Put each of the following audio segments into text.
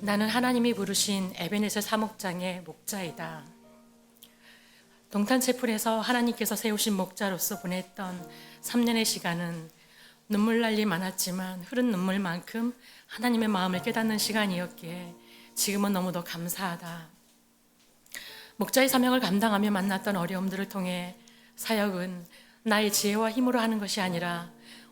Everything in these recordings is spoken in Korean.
나는 하나님이 부르신 에베네zer 사목장의 목자이다. 동탄 채플에서 하나님께서 세우신 목자로서 보냈던 3년의 시간은 눈물 날일 많았지만 흐른 눈물만큼 하나님의 마음을 깨닫는 시간이었기에 지금은 너무도 감사하다. 목자의 사명을 감당하며 만났던 어려움들을 통해 사역은 나의 지혜와 힘으로 하는 것이 아니라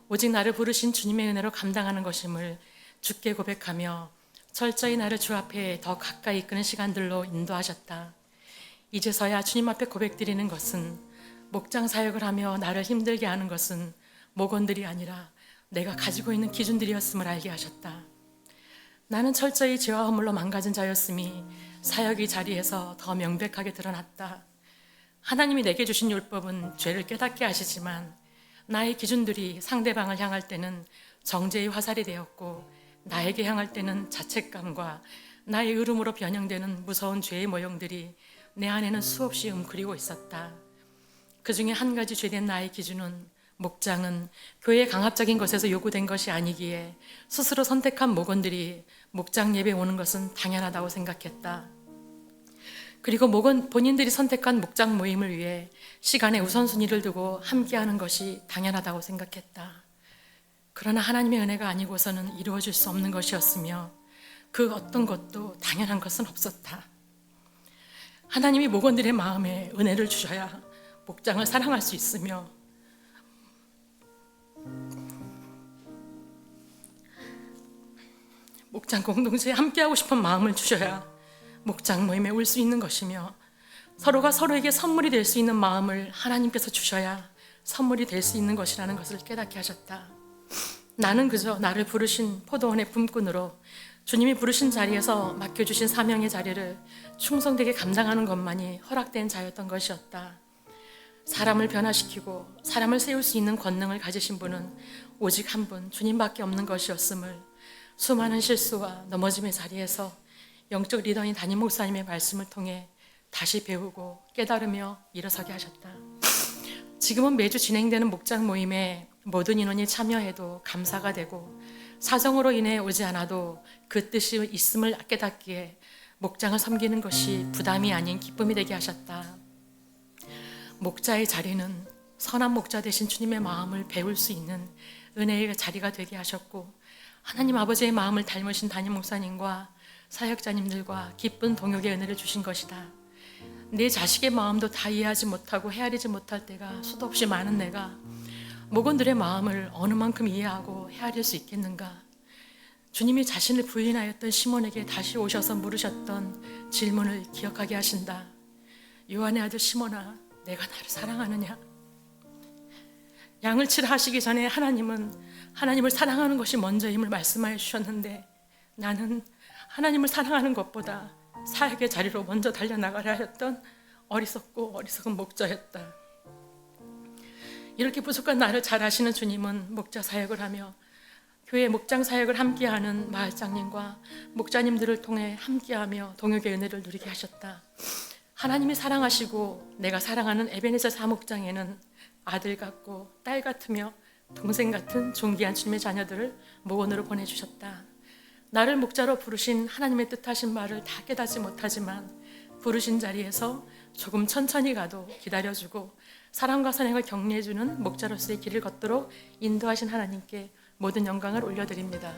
오직 나를 부르신 주님의 은혜로 감당하는 것임을 주께 고백하며 철저히 나를 주 앞에 더 가까이 이끄는 시간들로 인도하셨다. 이제서야 주님 앞에 고백드리는 것은 목장 사역을 하며 나를 힘들게 하는 것은 목원들이 아니라 내가 가지고 있는 기준들이었음을 알게 하셨다. 나는 철저히 죄와 허물로 망가진 자였음이 사역의 자리에서 더 명백하게 드러났다. 하나님이 내게 주신 율법은 죄를 깨닫게 하시지만 나의 기준들이 상대방을 향할 때는 정죄의 화살이 되었고 나에게 향할 때는 자책감과 나의 의름으로 변형되는 무서운 죄의 모형들이 내 안에는 수없이 웅크리고 있었다. 그 중에 한 가지 죄된 나의 기준은 목장은 교회의 강압적인 것에서 요구된 것이 아니기에 스스로 선택한 목원들이 목장 예배 오는 것은 당연하다고 생각했다. 그리고 목원 본인들이 선택한 목장 모임을 위해 시간의 우선순위를 두고 함께하는 것이 당연하다고 생각했다. 그러나 하나님의 은혜가 아니고서는 이루어질 수 없는 것이었으며 그 어떤 것도 당연한 것은 없었다. 하나님이 목원들의 마음에 은혜를 주셔야 목장을 사랑할 수 있으며 목장 공동체에 함께하고 싶은 마음을 주셔야 목장 모임에 올 수 있는 것이며 서로가 서로에게 선물이 될 수 있는 마음을 하나님께서 주셔야 선물이 될 수 있는 것이라는 것을 깨닫게 하셨다. 나는 그저 나를 부르신 포도원의 품꾼으로 주님이 부르신 자리에서 맡겨주신 사명의 자리를 충성되게 감당하는 것만이 허락된 자였던 것이었다. 사람을 변화시키고 사람을 세울 수 있는 권능을 가지신 분은 오직 한 분, 주님밖에 없는 것이었음을 수많은 실수와 넘어짐의 자리에서 영적 리더인 담임 목사님의 말씀을 통해 다시 배우고 깨달으며 일어서게 하셨다. 지금은 매주 진행되는 목장 모임에 모든 인원이 참여해도 감사가 되고 사정으로 인해 오지 않아도 그 뜻이 있음을 깨닫기에 목장을 섬기는 것이 부담이 아닌 기쁨이 되게 하셨다. 목자의 자리는 선한 목자 되신 주님의 마음을 배울 수 있는 은혜의 자리가 되게 하셨고 하나님 아버지의 마음을 닮으신 담임 목사님과 사역자님들과 기쁜 동역의 은혜를 주신 것이다. 내 자식의 마음도 다 이해하지 못하고 헤아리지 못할 때가 수도 없이 많은 내가 목원들의 마음을 어느 만큼 이해하고 헤아릴 수 있겠는가? 주님이 자신을 부인하였던 시몬에게 다시 오셔서 물으셨던 질문을 기억하게 하신다. 요한의 아들 시몬아, 내가 나를 사랑하느냐? 양을 치라 하시기 전에 하나님은 하나님을 사랑하는 것이 먼저임을 말씀하여 주셨는데 나는 하나님을 사랑하는 것보다 사역의 자리로 먼저 달려나가려 하였던 어리석고 어리석은 목자였다. 이렇게 부족한 나를 잘 아시는 주님은 목자 사역을 하며 교회 목장 사역을 함께하는 마을장님과 목자님들을 통해 함께하며 동역의 은혜를 누리게 하셨다. 하나님이 사랑하시고 내가 사랑하는 에베네zer 사목장에는 아들 같고 딸 같으며 동생 같은 존귀한 주님의 자녀들을 목원으로 보내주셨다. 나를 목자로 부르신 하나님의 뜻하신 말을 다 깨닫지 못하지만 부르신 자리에서 조금 천천히 가도 기다려주고 사랑과 선행을 격려해주는 목자로서의 길을 걷도록 인도하신 하나님께 모든 영광을 올려드립니다.